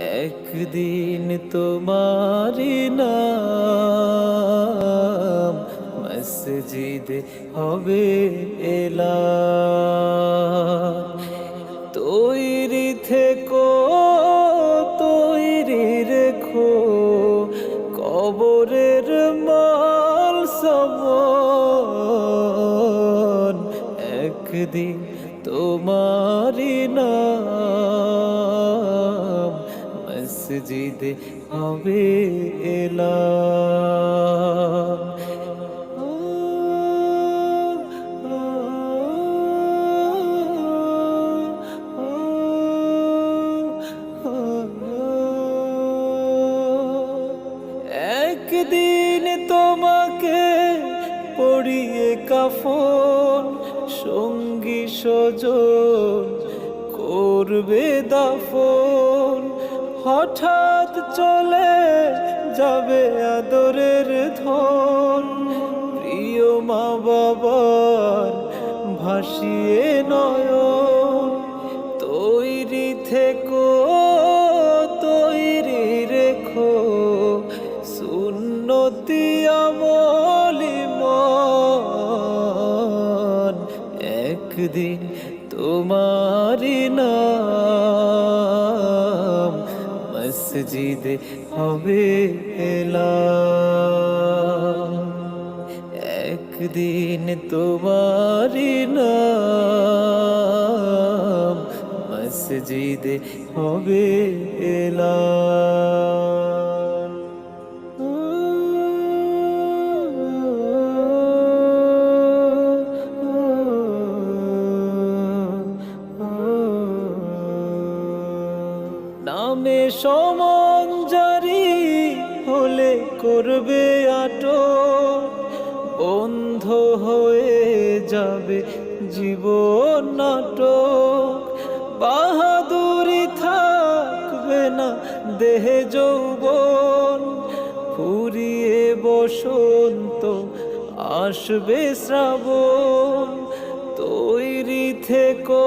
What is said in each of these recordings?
একদিন তোমারি নাম মসজিদে হবে এলা তৈরি থেকো, তৈরি রেখো, কবরের মাল সমন। একদিন তোমারি নাম মসজিদে হবে এলা একদিন তোমাকে পড়িয়ে কাফন সঙ্গী সজন করবে দাফন। হঠাৎ চলে যাবে আদরের ধন। প্রিয় মা বাবার ভাসিয়ে নয়ন। তৈরি থেকো, তৈরি রেখো। একদিন তোমারি মসজিদে হবে এলা একদিন তোমারি নাম মসজিদে হবে এলাম নামে সমন জারি হলে করবে আটো বন্ধ হয়ে যাবে জীবন নাটক। বাহাদুরি থাকবে না দেহে যৌবন। ফুরিয়ে বসন্ত আসবে শ্রাবণ। তৈরি থেকো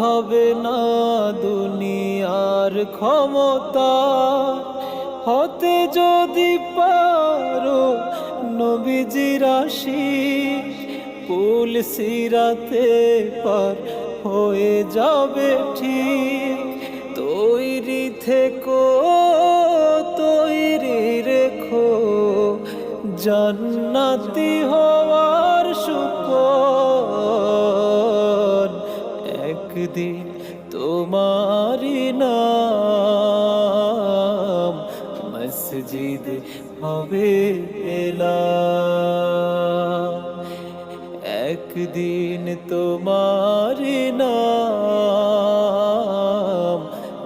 হবে না দুনিয়ার ক্ষমতা। হতে যদি পারো নবীজি রাশি কুল সিরাতে পার হয়ে যাবে ঠিক। তৈরি থেকো, তৈরি রেখো। জান্নাতি হওয়ার সুপন একদিন তোমারি নাম মসজিদ হবে একদিন তোমারি নাম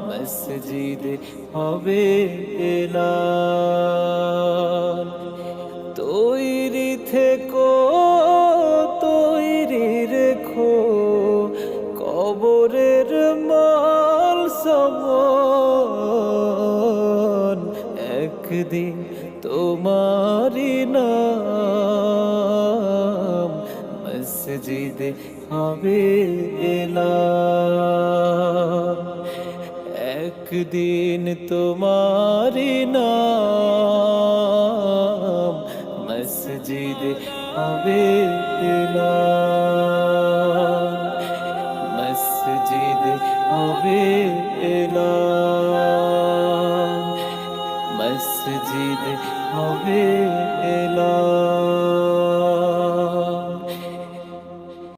মসজিদ হবে তৈরি থেকো একদিন তোমারি নাম মসজিদে হবে একদিন তোমারি নাম মসজিদে হবে এলাম হবে না মসজিদ হবে না